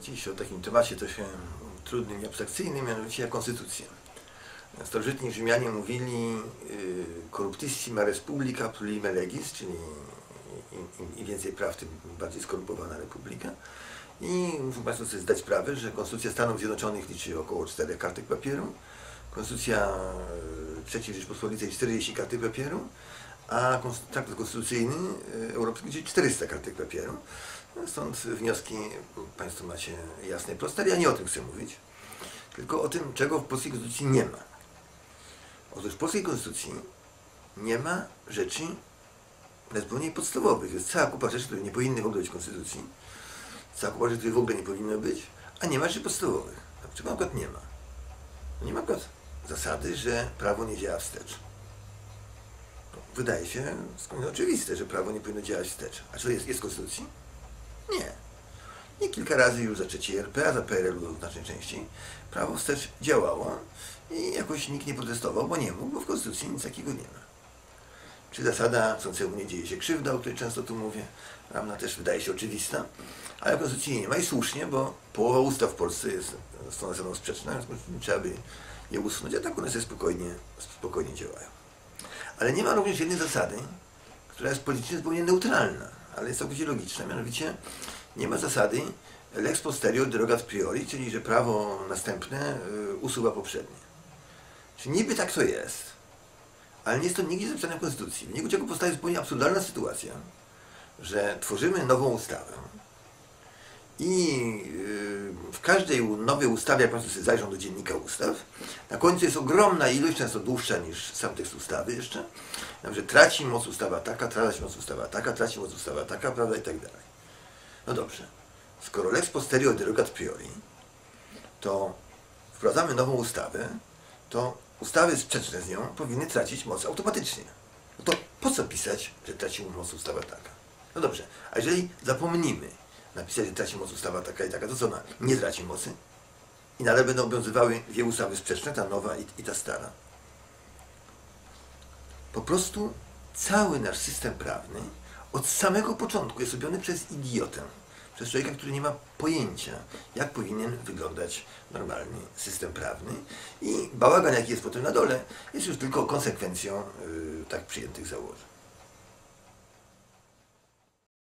dziś o takim temacie trochę trudnym i abstrakcyjnym, mianowicie jak konstytucja. Starożytni Rzymianie mówili y, corruptissima respublica plurime legis, czyli im, więcej praw, tym bardziej skorumpowana republika. I muszą Państwo sobie zdać sprawę, że Konstytucja Stanów Zjednoczonych liczy około 4 kartek papieru, Konstytucja y, III Rzeczpospolitej 40 kartek papieru, a traktat konstytucyjny y, europejski liczy 400 kartek papieru. Stąd wnioski Państwo macie jasne i proste, ja nie o tym chcę mówić, tylko o tym, czego w polskiej konstytucji nie ma. Otóż w polskiej konstytucji nie ma rzeczy najzupełniej podstawowych. Jest cała kupa rzeczy, które nie powinny w ogóle być w konstytucji, cała kupa rzeczy, które w ogóle nie powinny być, a nie ma rzeczy podstawowych. Czego przykład nie ma? Nie ma przykład zasady, że prawo nie działa wstecz. Wydaje się oczywiste, że prawo nie powinno działać wstecz. A czy to jest, jest w konstytucji? I kilka razy już za trzeciej RP, a za PRL-u znacznie częściej, prawo wstecz działało i jakoś nikt nie protestował, bo nie mógł, bo w Konstytucji nic takiego nie ma. Czy zasada chcącemu nie dzieje się krzywda, o której często tu mówię, prawda, też wydaje się oczywista, ale w Konstytucji nie ma i słusznie, bo połowa ustaw w Polsce jest z tą zasadą sprzeczna, w związku z tym trzeba by je usunąć, a tak one sobie spokojnie, spokojnie działają. Ale nie ma również jednej zasady, która jest politycznie zupełnie neutralna, ale jest całkowicie logiczna, mianowicie nie ma zasady lex posterior derogat priori, czyli że prawo następne y, usuwa poprzednie. Czyli niby tak to jest, ale nie jest to nigdzie zapisane w Konstytucji. W wyniku czego powstaje zupełnie absurdalna sytuacja, że tworzymy nową ustawę i y, w każdej nowej ustawie, jak Państwo sobie zajrzą do dziennika ustaw, na końcu jest ogromna ilość, często dłuższa niż sam tekst ustawy jeszcze, że traci moc ustawa taka, traci moc ustawa taka, traci moc ustawa taka, prawda, i tak dalej. No dobrze, skoro lex posterior derogat priori, to wprowadzamy nową ustawę, to ustawy sprzeczne z nią powinny tracić moc automatycznie. No to po co pisać, że traci moc ustawa taka? No dobrze, a jeżeli zapomnimy napisać, że traci moc ustawa taka i taka, to co ona nie traci mocy? I nadal będą obowiązywały dwie ustawy sprzeczne, ta nowa i, i ta stara. Po prostu cały nasz system prawny od samego początku jest robiony przez idiotę. Przez człowieka, który nie ma pojęcia, jak powinien wyglądać normalny system prawny. I bałagan, jaki jest potem na dole, jest już tylko konsekwencją yy, tak przyjętych założeń.